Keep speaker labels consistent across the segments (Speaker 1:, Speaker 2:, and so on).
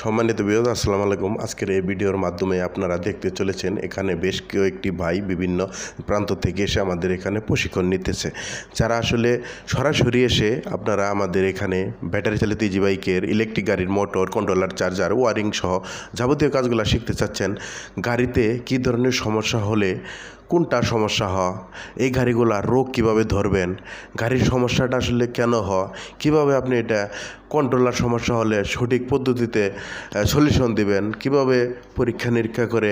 Speaker 1: সম্মানিত বিরোধ আসসালামু আলাইকুম। আজকের এই ভিডিওর মাধ্যমে আপনারা দেখতে চলেছেন, এখানে বেশ কয়েকটি ভাই বিভিন্ন প্রান্ত থেকে এসে আমাদের এখানে প্রশিক্ষণ নিতেছে। যারা আসলে সরাসরি এসে আপনারা আমাদের এখানে ব্যাটারি চালিত ইজি বাইকের ইলেকট্রিক গাড়ির মোটর কন্ট্রোলার চার্জার ওয়ারিং সহ যাবতীয় কাজগুলো শিখতে চাচ্ছেন। গাড়িতে কী ধরনের সমস্যা হলে কোনটা সমস্যা হয় এই গাড়িগুলা রোগ কীভাবে ধরবেন? গাড়ির সমস্যাটা আসলে কেন হয় কীভাবে আপনি এটা কন্ট্রোলার সমস্যা হলে সঠিক পদ্ধতিতে সলিউশন দিবেন? কীভাবে পরীক্ষা নিরীক্ষা করে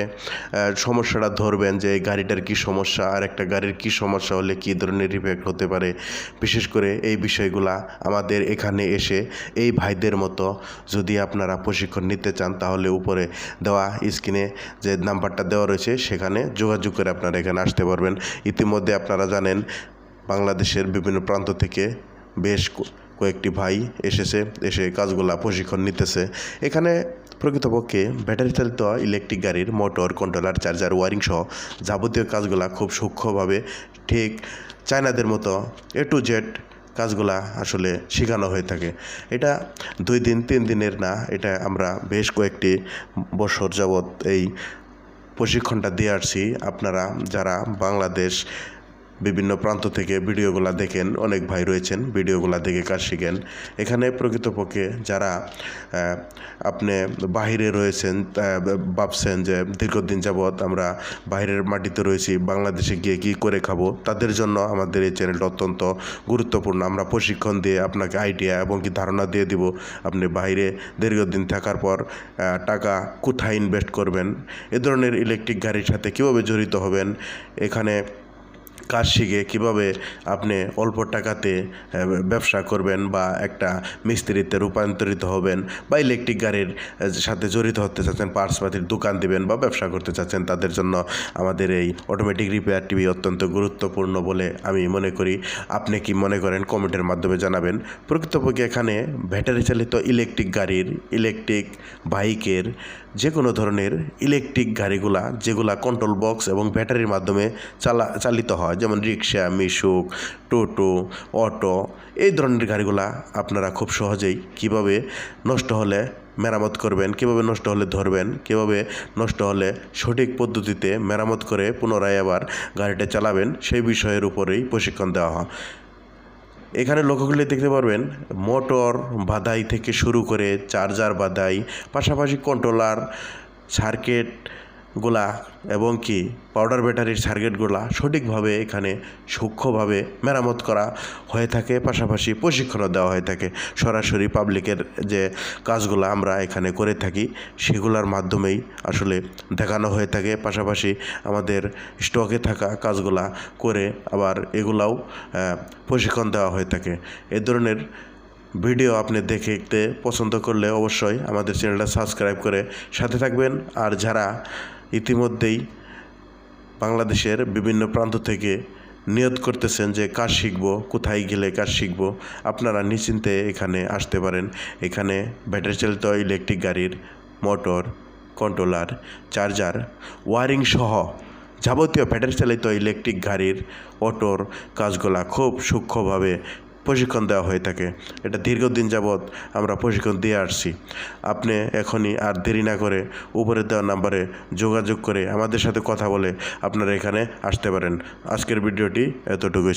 Speaker 1: সমস্যাটা ধরবেন যে এই গাড়িটার কি সমস্যা? আর একটা গাড়ির কি সমস্যা হলে কী ধরনের রিফেক্ট হতে পারে? বিশেষ করে এই বিষয়গুলা আমাদের এখানে এসে এই ভাইদের মতো যদি আপনারা প্রশিক্ষণ নিতে চান, তাহলে উপরে দেওয়া স্ক্রিনে যে নাম্বারটা দেওয়া রয়েছে, সেখানে যোগাযোগ করে আপনারা এখানে আসতে পারবেন। ইতিমধ্যে আপনারা জানেন, বাংলাদেশের বিভিন্ন প্রান্ত থেকে বেশ কয়েকটি ভাই এসেছে, এসে কাজগুলা প্রশিক্ষণ নিতেছে। এখানে প্রকৃতপক্ষে ব্যাটারি চালিত ইলেকট্রিক গাড়ির মোটর, কন্ট্রোলার, চার্জার, ওয়ারিং সহ যাবতীয় কাজগুলা খুব সূক্ষ্মভাবে ঠিক চায়নাদের মতো এ টু জেড কাজগুলা আসলে শেখানো হয়ে থাকে। এটা দুই দিন, তিন দিনের না, এটা আমরা বেশ কয়েকটি বছর যাবৎ এই প্রশিক্ষণটা দিয়ে আসছি আপনারা যারা বাংলাদেশ বিভিন্ন প্রান্ত থেকে ভিডিওগুলো দেখেন, অনেক ভাই রয়েছেন, ভিডিওগুলো দেখে কাজ শিখেন। এখানে প্রকৃতপক্ষে যারা আপনি বাহিরে রয়েছেন ভাবছেন যে দীর্ঘদিন যাবৎ আমরা বাইরের মাটিতে রয়েছি, বাংলাদেশে গিয়ে কী করে খাব, তাদের জন্য আমাদের এই চ্যানেলটা অত্যন্ত গুরুত্বপূর্ণ। আমরা প্রশিক্ষণ দিয়ে আপনাকে আইডিয়া এবং কি ধারণা দিয়ে দিব। আপনি বাইরে দীর্ঘদিন থাকার পর টাকা কোথায় ইনভেস্ট করবেন, এ ধরনের ইলেকট্রিক গাড়ির সাথে কীভাবে জড়িত হবেন, এখানে কাজ শিখে কীভাবে আপনি অল্প টাকাতে ব্যবসা করবেন বা একটা মিস্ত্রিতে রূপান্তরিত হবেন বা ইলেকট্রিক গাড়ির সাথে জড়িত হতে চাচ্ছেন পার্সপাতির দোকান দিবেন বা ব্যবসা করতে চাচ্ছেন, তাদের জন্য আমাদের এই অটোমেটিক রিপেয়ার টিভি অত্যন্ত গুরুত্বপূর্ণ বলে আমি মনে করি। আপনি কি মনে করেন কমেন্টের মাধ্যমে জানাবেন। প্রকৃতপক্ষে এখানে ব্যাটারি চালিত ইলেকট্রিক গাড়ির ইলেকট্রিক বাইকের যে কোনো ধরনের ইলেকট্রিক গাড়িগুলা, যেগুলা কন্ট্রোল বক্স এবং ব্যাটারির মাধ্যমে চালা, চালিত হয়। যেমন রিক্সা, মিশুক, টোটো, অটো, এই ধরনের গাড়িগুলা আপনারা খুব সহজেই কীভাবে নষ্ট হলে মেরামত করবেন, কীভাবে নষ্ট হলে ধরবেন, কীভাবে নষ্ট হলে সঠিক পদ্ধতিতে মেরামত করে পুনরায় আবার গাড়িটা চালাবেন, সেই বিষয়ের উপরেই প্রশিক্ষণ দেওয়া হয়। এখানে লক্ষ্যগুলি দেখতে পারবেন। মোটর বাদাই থেকে শুরু করে চার্জার বাধাই, পাশাপাশি কন্ট্রোলার সার্কিটগুলা এবং কি পাউডার ব্যাটারির সার্কিটগুলা সঠিকভাবে এখানে সূক্ষ্মভাবে মেরামত করা হয়ে থাকে, পাশাপাশি প্রশিক্ষণও দেওয়া হয়ে থাকে। সরাসরি পাবলিকের যে কাজগুলো আমরা এখানে করে থাকি, সেগুলোর মাধ্যমেই আসলে দেখানো হয়ে থাকে। পাশাপাশি আমাদের স্টকে থাকা কাজগুলা করে আবার এগুলাও প্রশিক্ষণ দেওয়া হয়ে থাকে। এ ধরনের ভিডিও আপনি দেখতে পছন্দ করলে অবশ্যই আমাদের চ্যানেলটা সাবস্ক্রাইব করে সাথে থাকবেন। আর যারা ইতিমধ্যেই বাংলাদেশের বিভিন্ন প্রান্ত থেকে নিয়ত করতেছেন যে কাজ শিখব, কোথায় গেলে কাজ শিখব। আপনারা নিশ্চিন্তে এখানে আসতে পারেন। এখানে ব্যাটারি চালিত ইলেকট্রিক গাড়ির মোটর, কন্ট্রোলার, চার্জার, ওয়ারিং সহ যাবতীয় ব্যাটারি চালিত ইলেকট্রিক গাড়ির অটোর কাজগুলা খুব সূক্ষ্মভাবে প্রশিক্ষণ দেওয়া হয়ে থাকে। এটা দীর্ঘদিন যাবৎ আমরা প্রশিক্ষণ দিয়ে আসছি। আপনি এখনই আর দেরি না করে উপরে দেওয়া নাম্বারে যোগাযোগ করে আমাদের সাথে কথা বলে আপনারা এখানে আসতে পারেন। আজকের ভিডিওটি এতটুকুই।